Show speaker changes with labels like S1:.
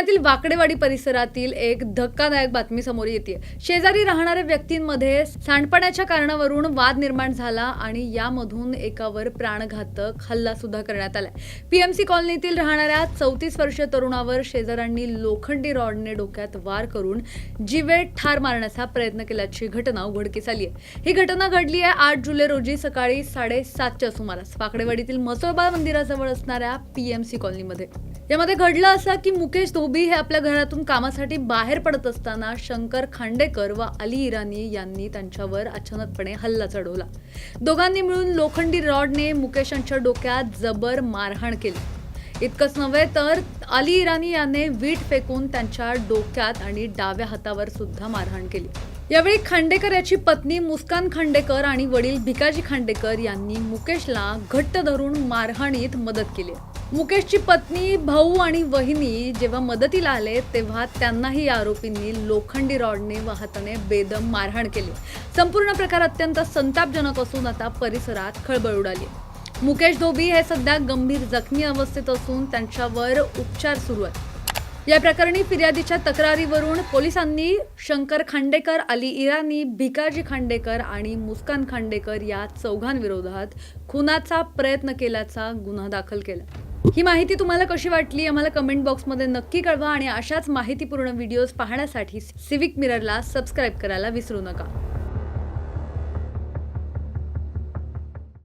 S1: पुण्यातील वाकडेवाडी परिसरातील एक धक्कादायक बातमी समोर येते शेजारी राहणाऱ्या व्यक्तींमध्ये सांडपाण्याच्या कारणावरून वाद निर्माण झाला आणि यामधून एकावर प्राणघातक हल्ला सुद्धा करण्यात आलाय. पीएमसी कॉलनीतील राहणाऱ्या चौतीस वर्षीय तरुणावर शेजाऱ्यांनी लोखंडी रॉडने डोक्यात वार करून जीवे ठार मारण्याचा प्रयत्न केल्याची घटना उघडकीस आली आहे ही घटना घडली आहे आठ जुलै रोजी सकाळी साडेसातच्या सुमारास वाकडेवाडीतील मसोबा मंदिराजवळ असणाऱ्या पीएमसी कॉलनीमध्ये. यामध्ये घडलं असं की मुकेश धोबी हे आपल्या घरातून कामासाठी बाहेर पडत असताना शंकर खांडेकर व अली इराणी यांनी त्यांच्यावर अचानकपणे हल्ला चढवला. दोघांनी मिळून लोखंडी रॉडने मुकेशांच्या डोक्यात जबर मारहाण केली. इतकंच नव्हे तर अली इराणी याने वीट फेकून त्यांच्या डोक्यात आणि डाव्या हातावर सुद्धा मारहाण केली. यावेळी खांडेकर याची पत्नी मुस्कान खांडेकर आणि वडील भिकाजी खांडेकर यांनी मुकेशला घट्ट धरून मारहाणीत मदत केली. मुकेशची पत्नी भाऊ आणि वहिनी जेव्हा मदतीला आले तेव्हा त्यांनाही या आरोपींनी लोखंडी रॉडने व हाताने बेदम मारहाण केली. संपूर्ण प्रकार अत्यंत संतापजनक असून आता परिसरात खळबळ उडाली. मुकेश धोबी हे सध्या गंभीर जखमी अवस्थेत असून त्यांच्यावर उपचार सुरू आहेत. या प्रकरणी फिर्यादीच्या तक्रारीवरून पोलिसांनी शंकर खांडेकर अली इराणी भिकाजी खांडेकर आणि मुस्कान खांडेकर या चौघांविरोधात खुनाचा प्रयत्न केल्याचा गुन्हा दाखल केला. ही माहिती तुम्हाला कशी वाटली? आम्हाला कमेंट बॉक्समध्ये नक्की कळवा आणि अशाच माहितीपूर्ण व्हिडिओज पाहण्यासाठी सिविक मिररला सबस्क्राईब करायला विसरू नका.